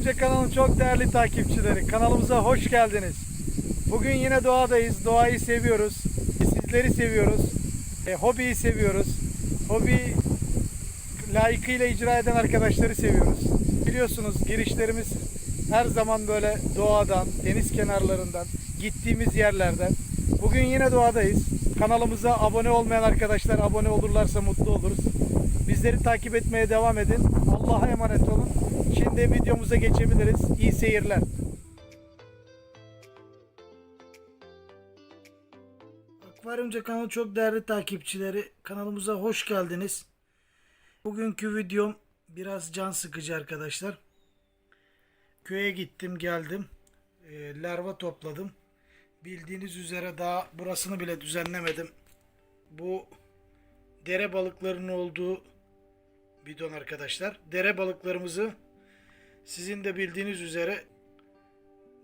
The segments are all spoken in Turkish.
Önce kanalın çok değerli takipçileri. Kanalımıza hoş geldiniz. Bugün yine doğadayız. Doğayı seviyoruz. Sizleri seviyoruz. E, hobiyi seviyoruz. Hobi layıkıyla icra eden arkadaşları seviyoruz. Biliyorsunuz girişlerimiz her zaman böyle doğadan, deniz kenarlarından, gittiğimiz yerlerden. Bugün yine doğadayız. Kanalımıza abone olmayan arkadaşlar abone olurlarsa mutlu oluruz. Bizleri takip etmeye devam edin. Allah'a emanet olun. Şimdi videomuza geçebiliriz. İyi seyirler. Akvaryumca kanalı çok değerli takipçileri. Kanalımıza hoş geldiniz. Bugünkü videom biraz can sıkıcı arkadaşlar. Köye gittim geldim. E, larva topladım. Bildiğiniz üzere daha burasını bile düzenlemedim. Bu dere balıklarının olduğu bidon arkadaşlar. Dere balıklarımızı sizin de bildiğiniz üzere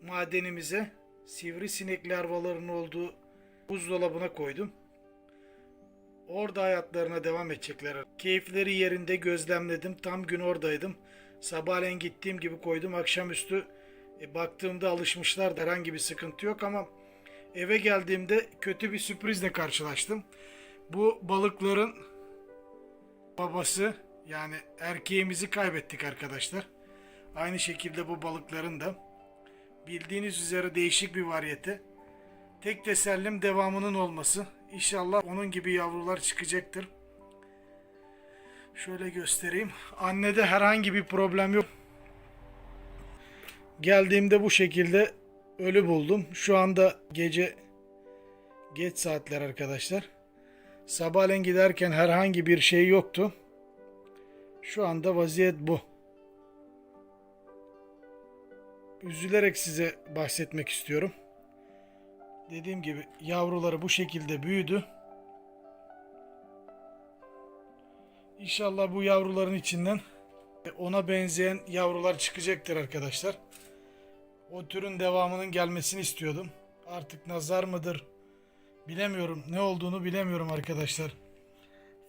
madenimize sivrisinek larvalarının olduğu buzdolabına koydum. Orada hayatlarına devam edecekler. Keyifleri yerinde gözlemledim. Tam gün oradaydım. Sabahleyin gittiğim gibi koydum. Akşamüstü e, baktığımda alışmışlar. Herhangi bir sıkıntı yok ama eve geldiğimde kötü bir sürprizle karşılaştım. Bu balıkların babası yani erkeğimizi kaybettik arkadaşlar. Aynı şekilde bu balıkların da bildiğiniz üzere değişik bir variyete. Tek tesellim devamının olması. İnşallah onun gibi yavrular çıkacaktır. Şöyle göstereyim. Annede herhangi bir problem yok. Geldiğimde bu şekilde ölü buldum. Şu anda gece geç saatler arkadaşlar. Sabahleyin giderken herhangi bir şey yoktu. Şu anda vaziyet bu. Üzülerek size bahsetmek istiyorum. Dediğim gibi yavruları bu şekilde büyüdü. İnşallah bu yavruların içinden ona benzeyen yavrular çıkacaktır arkadaşlar. O türün devamının gelmesini istiyordum. Artık nazar mıdır bilemiyorum. Ne olduğunu bilemiyorum arkadaşlar.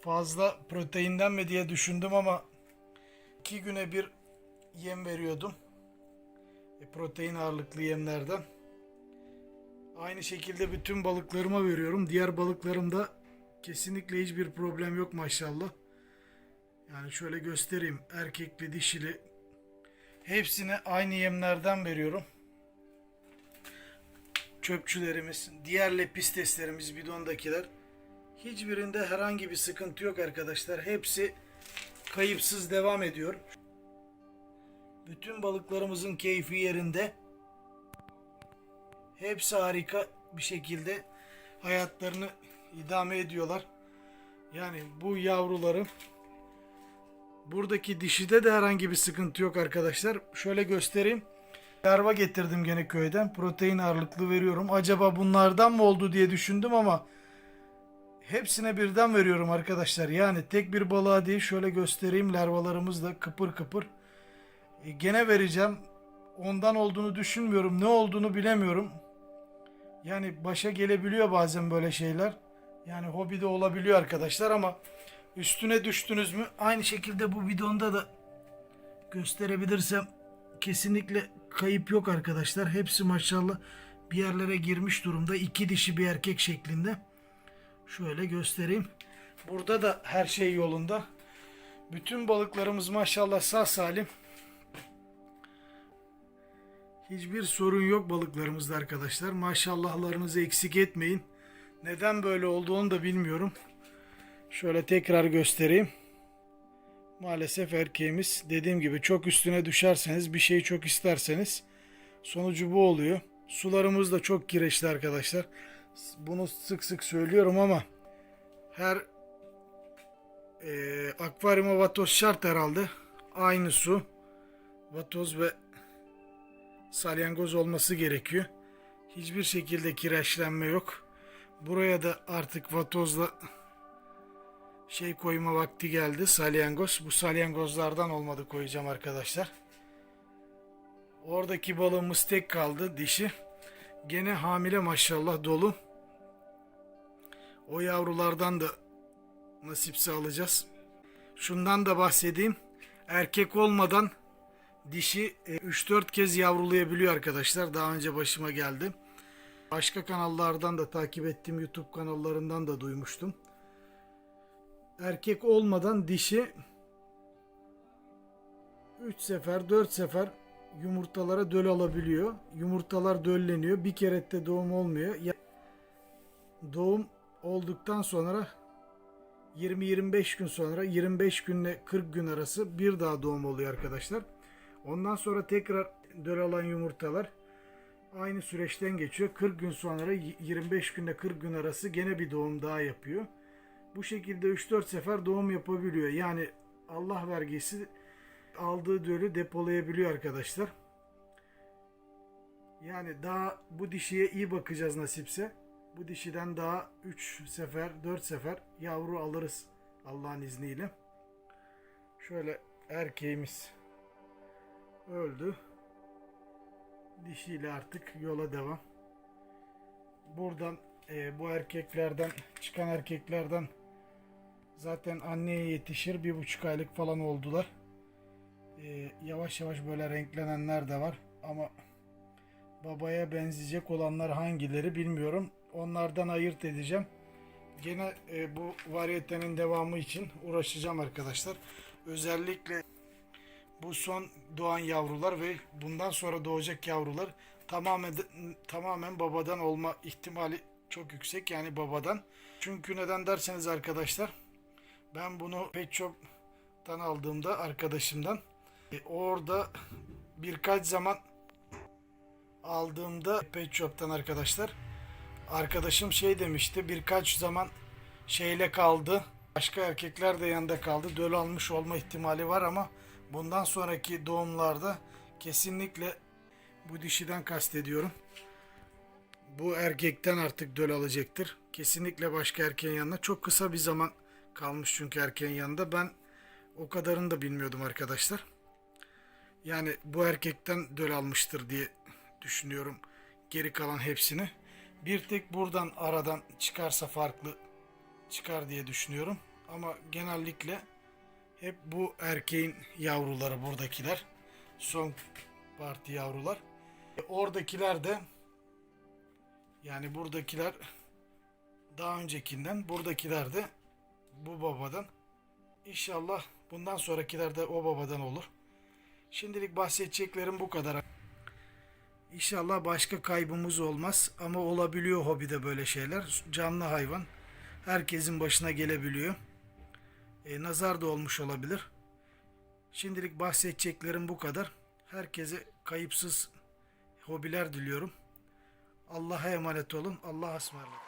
Fazla proteinden mi diye düşündüm ama iki güne bir yem veriyordum. E, protein ağırlıklı yemlerden. Aynı şekilde bütün balıklarıma veriyorum. Diğer balıklarımda kesinlikle hiçbir problem yok maşallah. Yani şöyle göstereyim. Erkekli, dişili hepsine aynı yemlerden veriyorum. Çöpçülerimiz, diğer lepisteslerimiz, bidondakiler hiçbirinde herhangi bir sıkıntı yok arkadaşlar. Hepsi kayıpsız devam ediyor. Bütün balıklarımızın keyfi yerinde. Hepsi harika bir şekilde hayatlarını idame ediyorlar. Yani bu yavruları buradaki dişide de herhangi bir sıkıntı yok arkadaşlar. Şöyle göstereyim. Larva getirdim gene köyden. Protein ağırlıklı veriyorum. Acaba bunlardan mı oldu diye düşündüm ama hepsine birden veriyorum arkadaşlar. Yani tek bir balığa değil şöyle göstereyim. Larvalarımız da kıpır kıpır. E, gene vereceğim. Ondan olduğunu düşünmüyorum. Ne olduğunu bilemiyorum. Yani başa gelebiliyor bazen böyle şeyler. Yani hobide olabiliyor arkadaşlar ama üstüne düştünüz mü aynı şekilde bu bidonda da gösterebilirsem kesinlikle kayıp yok arkadaşlar. Hepsi maşallah bir yerlere girmiş durumda. İki dişi bir erkek şeklinde. Şöyle göstereyim. Burada da her şey yolunda. Bütün balıklarımız maşallah sağ salim. Hiçbir sorun yok balıklarımızda arkadaşlar. Maşallahlarınızı eksik etmeyin. Neden böyle olduğunu da bilmiyorum. Şöyle tekrar göstereyim. Maalesef erkeğimiz dediğim gibi çok üstüne düşerseniz bir şeyi çok isterseniz sonucu bu oluyor. Sularımız da çok kireçli arkadaşlar. Bunu sık sık söylüyorum ama her e, akvaryuma vatoz şart herhalde. Aynı su. Vatoz ve salyangoz olması gerekiyor. Hiçbir şekilde kireçlenme yok. Buraya da artık vatozla şey koyma vakti geldi. Salyangoz. Bu salyangozlardan olmadı koyacağım arkadaşlar. Oradaki balığımız tek kaldı. Dişi. Gene hamile maşallah dolu. O yavrulardan da nasipse alacağız. Şundan da bahsedeyim. Erkek olmadan Dişi e, 3-4 kez yavrulayabiliyor arkadaşlar. Daha önce başıma geldi. Başka kanallardan da takip ettiğim YouTube kanallarından da duymuştum. Erkek olmadan dişi 3 sefer 4 sefer yumurtalara döl alabiliyor. Yumurtalar dölleniyor. Bir kere de doğum olmuyor. Doğum olduktan sonra 20-25 gün sonra 25 günle 40 gün arası bir daha doğum oluyor arkadaşlar. Ondan sonra tekrar döl alan yumurtalar aynı süreçten geçiyor. 40 gün sonra y- 25 günle 40 gün arası gene bir doğum daha yapıyor. Bu şekilde 3-4 sefer doğum yapabiliyor. Yani Allah vergisi aldığı dölü depolayabiliyor arkadaşlar. Yani daha bu dişiye iyi bakacağız nasipse. Bu dişiden daha 3 sefer, 4 sefer yavru alırız Allah'ın izniyle. Şöyle erkeğimiz öldü. Dişiyle artık yola devam. Buradan e, bu erkeklerden çıkan erkeklerden zaten anneye yetişir bir buçuk aylık falan oldular. E, yavaş yavaş böyle renklenenler de var ama babaya benzeyecek olanlar hangileri bilmiyorum. Onlardan ayırt edeceğim. Gene e, bu varyetenin devamı için uğraşacağım arkadaşlar. Özellikle bu son doğan yavrular ve bundan sonra doğacak yavrular tamamen tamamen babadan olma ihtimali çok yüksek yani babadan. Çünkü neden derseniz arkadaşlar ben bunu Pet Shop'tan aldığımda arkadaşımdan e, orada birkaç zaman aldığımda Pet Shop'tan arkadaşlar arkadaşım şey demişti birkaç zaman şeyle kaldı. Başka erkekler de yanında kaldı. Döl almış olma ihtimali var ama bundan sonraki doğumlarda kesinlikle bu dişiden kastediyorum. Bu erkekten artık döl alacaktır. Kesinlikle başka erkeğin yanında. Çok kısa bir zaman kalmış çünkü erkeğin yanında. Ben o kadarını da bilmiyordum arkadaşlar. Yani bu erkekten döl almıştır diye düşünüyorum geri kalan hepsini. Bir tek buradan aradan çıkarsa farklı çıkar diye düşünüyorum. Ama genellikle hep bu erkeğin yavruları buradakiler. Son parti yavrular. E, Oradakiler de yani buradakiler daha öncekinden buradakiler de bu babadan. İnşallah bundan sonrakiler de o babadan olur. Şimdilik bahsedeceklerim bu kadar. İnşallah başka kaybımız olmaz ama olabiliyor hobide böyle şeyler. Canlı hayvan herkesin başına gelebiliyor. E, nazar da olmuş olabilir. Şimdilik bahsedeceklerim bu kadar. Herkese kayıpsız hobiler diliyorum. Allah'a emanet olun. Allah'a ısmarladık.